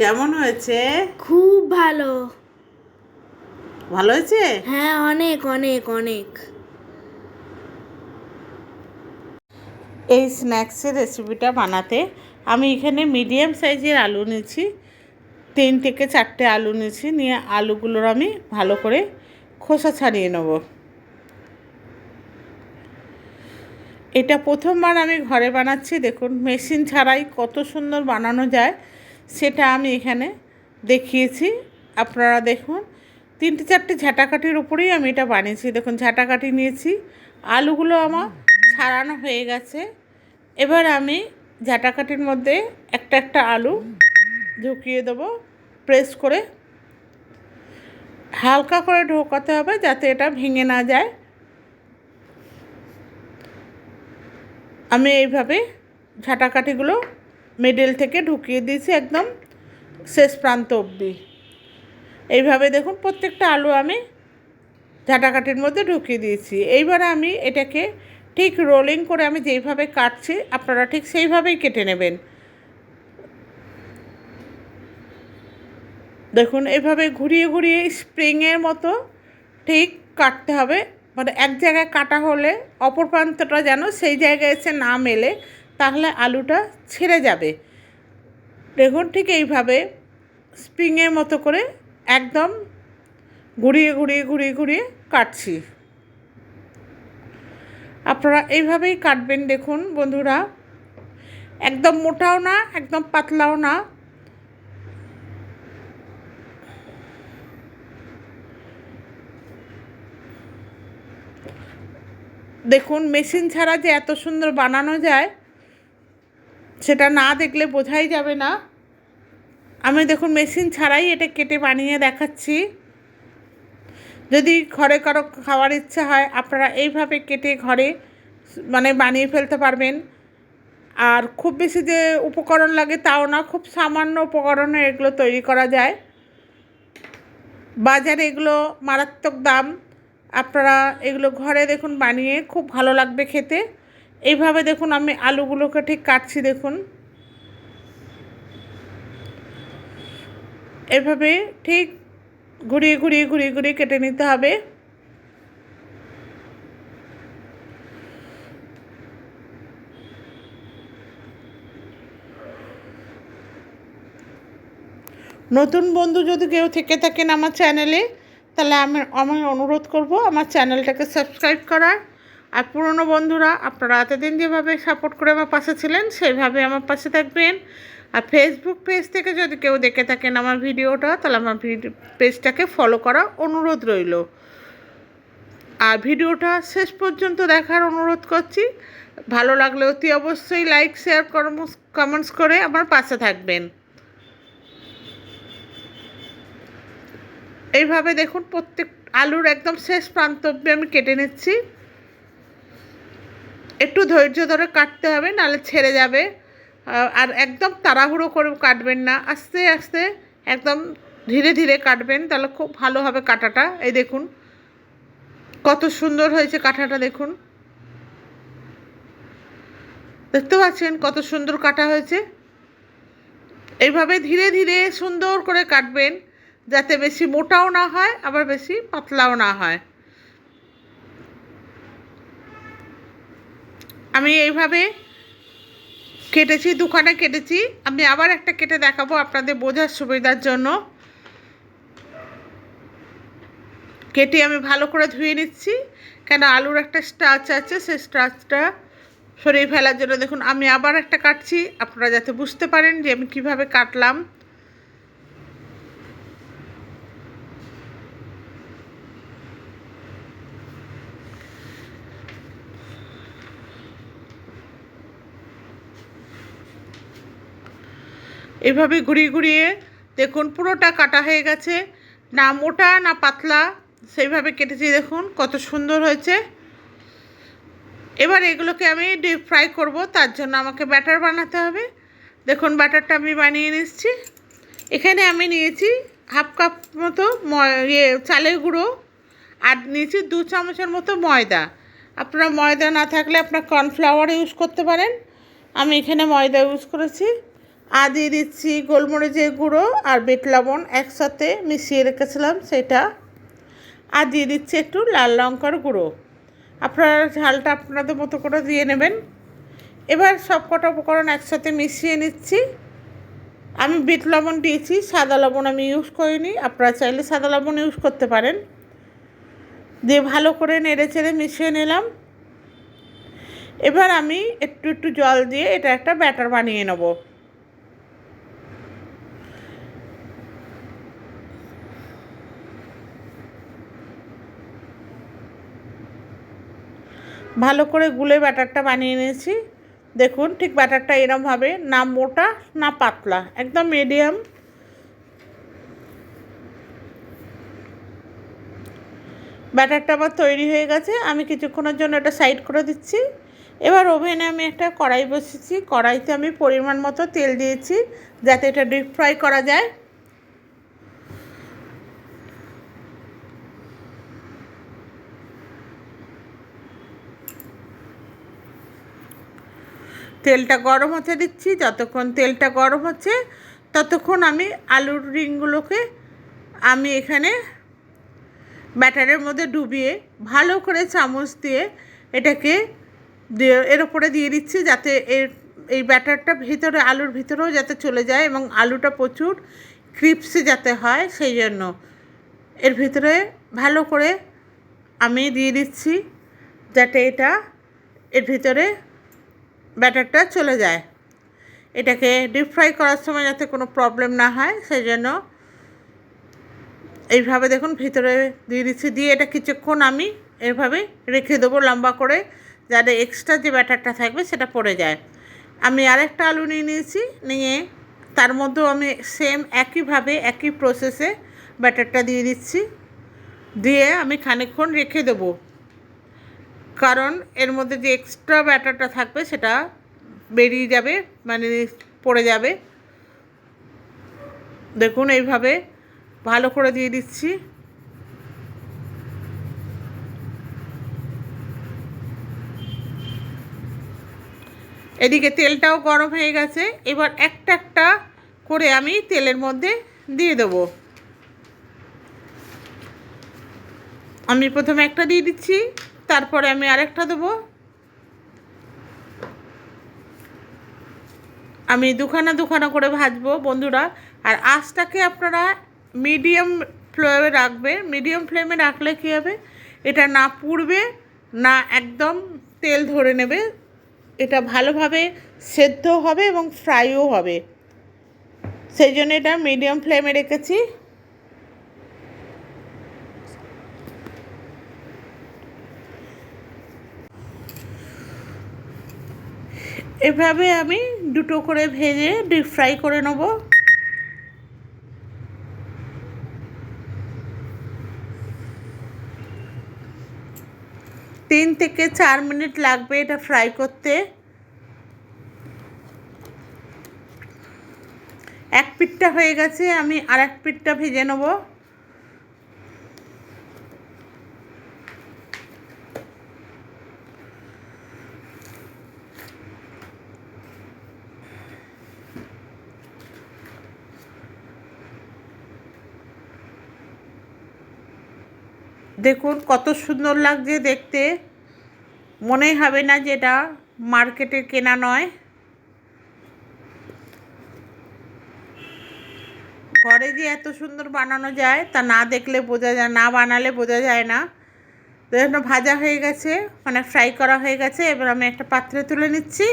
কেমন হয়েছে? খুব ভালো। ভালো হয়েছে? হ্যাঁ অনেক অনেক অনেক। এই স্ন্যাক্সের রেসিপিটা বানাতে আমি এখানে মিডিয়াম সাইজের আলু নিয়েছি। তিন থেকে চারটে আলু নিয়েছি। নিয়ে আলুগুলোর আমি ভালো করে খোসা ছাড়িয়ে নেব। এটা প্রথমবার আমি ঘরে বানাচ্ছি। দেখুন মেশিন ছাড়াই কত সুন্দর বানানো যায়। সেটা আমি এখানে দেখিয়েছি। আপনারা দেখুন, তিনটে চারটে ঝাঁটাকাঠির উপরেই আমি এটা বানিয়েছি। দেখুন, ঝাঁটাকাঠি নিয়েছি, আলুগুলো আমার ছাড়ানো হয়ে গেছে। এবার আমি ঝাঁটাকাঠির মধ্যে একটা একটা আলু ঢুকিয়ে দেবো, প্রেস করে। হালকা করে ঢোকাতে হবে যাতে এটা ভেঙে না যায়। আমি এইভাবে ঝাঁটাকাঠিগুলো মিডল থেকে ঢুকিয়ে দিয়েছি একদম শেষ প্রান্ত অবধি। এইভাবে দেখুন প্রত্যেকটা আলু আমি ঝাঁটাকাঠির মধ্যে ঢুকিয়ে দিয়েছি। এইবার আমি এটাকে ঠিক রোলিং করে আমি যেইভাবে কাটছি, আপনারা ঠিক সেইভাবেই কেটে নেবেন। দেখুন, এভাবে ঘুরিয়ে ঘুরিয়ে স্প্রিংয়ের মতো ঠিক কাটতে হবে। মানে এক জায়গায় কাটা হলে অপর প্রান্তটা যেন সেই জায়গায় এসে না মেলে। তাহলে আলুটা ছেড়ে যাবে। দেখুন ঠিক এইভাবে স্প্রিংয়ের মতো করে একদম ঘুরিয়ে ঘুরিয়ে ঘুরিয়ে ঘুরিয়ে কাটছি। আপনারা এইভাবেই কাটবেন দেখুন বন্ধুরা। একদম মোটাও না, একদম পাতলাও না। দেখুন মেশিন ছাড়া যে এত সুন্দর বানানো যায় সেটা না দেখলে বোঝাই যাবে না। আমি দেখুন মেশিন ছাড়াই এটা কেটে বানিয়ে দেখাচ্ছি। যদি ঘরে কারও খাওয়ার ইচ্ছা হয়, আপনারা এইভাবে কেটে ঘরে মানে বানিয়ে ফেলতে পারবেন। আর খুব বেশি যে উপকরণ লাগে তাও না, খুব সামান্য উপকরণে এগুলো তৈরি করা যায়। বাজারে এগুলো মারাত্মক দাম। আপনারা এগুলো ঘরে দেখুন বানিয়ে খুব ভালো লাগবে খেতে। এইভাবে দেখুন আমি আলুগুলোকে ঠিক কাটছি, দেখুন। এভাবে ঠিক ঘুরিয়ে ঘুরিয়ে ঘুরিয়ে ঘুরিয়ে কেটে নিতে হবে। নতুন বন্ধু যদি কেউ থেকে থাকেন আমার চ্যানেলে, তাহলে আমি আমি অনুরোধ করব আমার চ্যানেলটাকে সাবস্ক্রাইব করার। আর পুরনো বন্ধুরা, আপনারা এতদিন যেভাবে সাপোর্ট করে আমার পাশে ছিলেন সেইভাবে আমার পাশে থাকবেন। আর ফেসবুক পেজ থেকে যদি কেউ দেখে থাকেন আমার ভিডিওটা, তাহলে আমার পেজটাকে ফলো করা অনুরোধ রইল। আর ভিডিওটা শেষ পর্যন্ত দেখার অনুরোধ করছি। ভালো লাগলে অতি অবশ্যই লাইক শেয়ার করম কমেন্টস করে আমার পাশে থাকবেন। এইভাবে দেখুন, প্রত্যেক আলুর একদম শেষ প্রান্ত অব্দি আমি কেটে নিচ্ছি। একটু ধৈর্য ধরে কাটতে হবে নাহলে ছেড়ে যাবে। আর একদম তাড়াহুড়ো করে কাটবেন না, আস্তে আস্তে একদম ধীরে ধীরে কাটবেন, তাহলে খুব ভালো হবে কাটাটা, এই দেখুন। কত সুন্দর হয়েছে কাটাটা, দেখুন। দেখতে পাচ্ছেন কত সুন্দর কাটা হয়েছে? এইভাবে ধীরে ধীরে সুন্দর করে কাটবেন, যাতে বেশি মোটাও না হয়, আবার বেশি পাতলাও না হয়। আমি এইভাবে কেটেছি দোকানে কেটেছি। আমি আবার একটা কেটে দেখাবো আপনাদের বোঝার সুবিধার জন্য। কেটে আমি ভালো করে ধুয়ে নিচ্ছি। কেন আলুর একটা স্টাচ আছে সেই স্টাচটা সরিয়ে ফেলার জন্য দেখুন, আমি আবার একটা কাটছি। আপনারা যাতে বুঝতে পারেন যে আমি কীভাবে কাটলাম। এভাবে ঘুরিয়ে ঘুরিয়ে দেখুন, পুরোটা কাটা হয়ে গেছে। না মোটা, না পাতলা, সেইভাবে কেটেছি, দেখুন কত সুন্দর হয়েছে। এবার এগুলোকে আমি ডিপ ফ্রাই করব, তার জন্য আমাকে ব্যাটার বানাতে হবে। দেখুন ব্যাটারটা আমি বানিয়ে নিচ্ছি। এখানে আমি নিয়েছি হাফ কাপ মতো ইয়ে চালের গুঁড়ো আর নিয়েছি দু চামচের মতো ময়দা। আপনারা ময়দা না থাকলে আপনার কর্নফ্লাওয়ার ইউজ করতে পারেন। আমি এখানে ময়দা ইউজ করেছি। আর দিয়ে দিচ্ছি গোলমরিচের গুঁড়ো আর বিট লবণ একসাথে মিশিয়ে রেখেছিলাম সেটা। আর দিয়ে দিচ্ছি একটু লাল লঙ্কার গুঁড়ো। আপনারা ঝালটা আপনাদের মতো করে দিয়ে নেবেন। এবার সব কটা উপকরণ একসাথে মিশিয়ে নিচ্ছি। আমি বিট লবণ দিয়েছি, সাদা লবণ আমি ইউজ করিনি, আপনারা চাইলে সাদা লবণ ইউজ করতে পারেন। দিয়ে ভালো করে নেড়ে চেড়ে মিশিয়ে নিলাম। এবার আমি একটু একটু জল দিয়ে এটা একটা ব্যাটার বানিয়ে নেব। ভালো করে গুলে ব্যাটারটা বানিয়ে নিয়েছি। দেখুন ঠিক ব্যাটারটা এরম হবে, না মোটা, না পাতলা, একদম মিডিয়াম ব্যাটারটা আমার তৈরি হয়ে গেছে, আমি কিছুক্ষণের জন্য এটা সাইড করে দিচ্ছি। এবার ওভেনে আমি একটা কড়াই বসেছি কড়াইতে আমি পরিমাণ মতো তেল দিয়েছি, যাতে এটা ডিপ ফ্রাই করা যায়। তেলটা গরম হতে দিচ্ছি, যতক্ষণ তেলটা গরম হচ্ছে ততক্ষণ আমি আলুর রিংগুলোকে আমি এখানে ব্যাটারের মধ্যে ডুবিয়ে ভালো করে চামচ দিয়ে এটাকে এর ওপরে দিয়ে দিচ্ছি যাতে এর, এই ব্যাটারটা ভিতরে, আলুর ভিতরেও যাতে চলে যায় এবং আলুটা প্রচুর ক্রিপসি যাতে হয় সেই জন্য। এর ভিতরে ভালো করে আমি দিয়ে দিচ্ছি যাতে এটা এর ভিতরে ব্যাটারটা চলে যায়। এটাকে ডিপ ফ্রাই করার সময় যাতে কোনো প্রবলেম না হয় সেই জন্য এইভাবে দেখুন ভিতরে দিয়ে দিচ্ছি। দিয়ে এটা কিছুক্ষণ আমি এভাবে রেখে দেবো লম্বা করে, যাতে এক্সট্রা যে ব্যাটারটা থাকবে সেটা পড়ে যায়। আমি আরেকটা আলু নিয়ে নিয়েছি, নিয়ে তার মধ্যেও আমি সেম একইভাবে একই প্রসেসে ব্যাটারটা দিয়ে দিচ্ছি। দিয়ে আমি খানিকক্ষণ রেখে দেবো। কারণ এর মধ্যে যে এক্সট্রা ব্যাটারটা থাকবে সেটা বেরিয়ে যাবে মানে পড়ে যাবে। দেখুন এইভাবে ভালো করে দিয়ে দিচ্ছি। এদিকে তেলটাও গরম হয়ে গেছে, এবার একটা একটা করে আমি তেলের মধ্যে দিয়ে দেবো। আমি প্রথমে একটা দিয়ে দিচ্ছি। তারপরে আমি আরেকটা দেবো। আমি দুখানা দুখানা করে ভাজবো বন্ধুরা। আর আঁচটাকে আপনারা মিডিয়াম ফ্লেমে রাখবে। মিডিয়াম ফ্লেমে রাখলে কী হবে? এটা না পুড়বে, না একদম তেল ধরে নেবে। এটা ভালোভাবে সেদ্ধ হবে এবং ফ্রাইও হবে। সেই জন্য এটা মিডিয়াম ফ্লেমে রেখেছি। এভাবে আমি দুটো করে ভেজে ডিপ ফ্রাই করে নেব। তিন থেকে চার মিনিট লাগবে এটা ফ্রাই করতে। এক পিঠটা হয়ে গেছে, আমি আর এক পিঠটা ভেজে নেব। দেখুন, কত সুন্দর লাগছে দেখতে। মনেই হবে না যে এটা মার্কেটে কেনা নয়। ঘরে যে এত সুন্দর বানানো যায়, তা না দেখলে বোঝা যায়, না বানালে বোঝা যায় না। দেখুন ভাজা হয়ে গেছে মানে ফ্রাই করা হয়ে গেছে। এবার আমি একটা পাত্রে তুলে নিচ্ছি।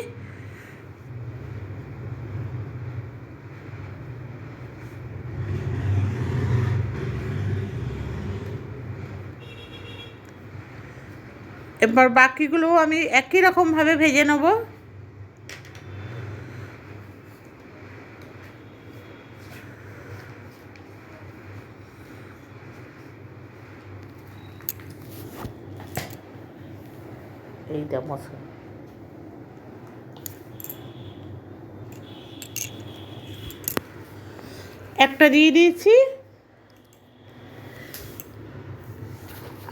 এবার বাকিগুলো আমি একই রকমভাবে ভেজে নেব। এইটা মশলা। একটা দিয়ে দিয়েছি।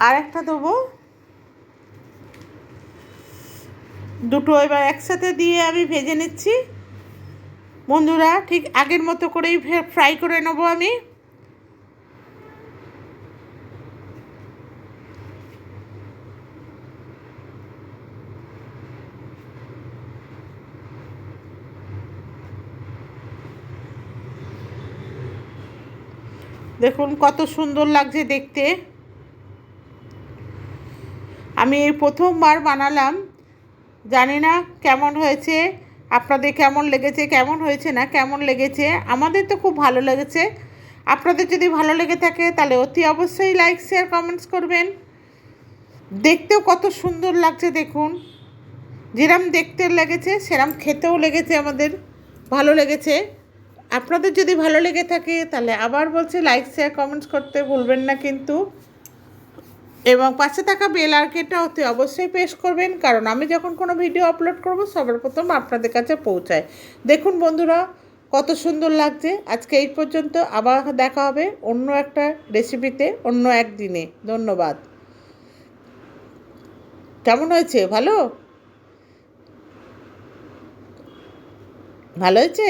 আর একটা দেবো। দুটো এবার একসাথে দিয়ে আমি ভেজে নিচ্ছি। বন্ধুরা, ঠিক আগের মতো করেই ফ্রাই করে নেব আমি। দেখুন কত সুন্দর লাগছে দেখতে। আমি এই প্রথমবার বানালাম। জানি না কেমন হয়েছে, আপনাদের কেমন লেগেছে, কেমন হয়েছে না কেমন লেগেছে, আমাদের তো খুব ভালো লেগেছে। আপনাদের যদি ভালো লেগে থাকে তাহলে অতি অবশ্যই লাইক শেয়ার কমেন্টস করবেন। দেখতেও কত সুন্দর লাগছে দেখুন। যেরম দেখতে লেগেছে, সেরম খেতেও লেগেছে আমাদের, ভালো লেগেছে। আপনাদের যদি ভালো লেগে থাকে তাহলে আবার বলছি লাইক শেয়ার কমেন্টস করতে ভুলবেন না কিন্তু। এবং পাশে থাকা বেল আর্কেটটা অতি অবশ্যই পেশ করবেন, কারণ আমি যখন কোনো ভিডিও আপলোড করব সবার প্রথম আপনাদের কাছে পৌঁছায়। দেখুন বন্ধুরা, কত সুন্দর লাগছে। আজকে এই পর্যন্ত আবার দেখা হবে অন্য একটা রেসিপিতে অন্য একদিনে। ধন্যবাদ। কেমন হয়েছে? ভালো? ভালো হয়েছে?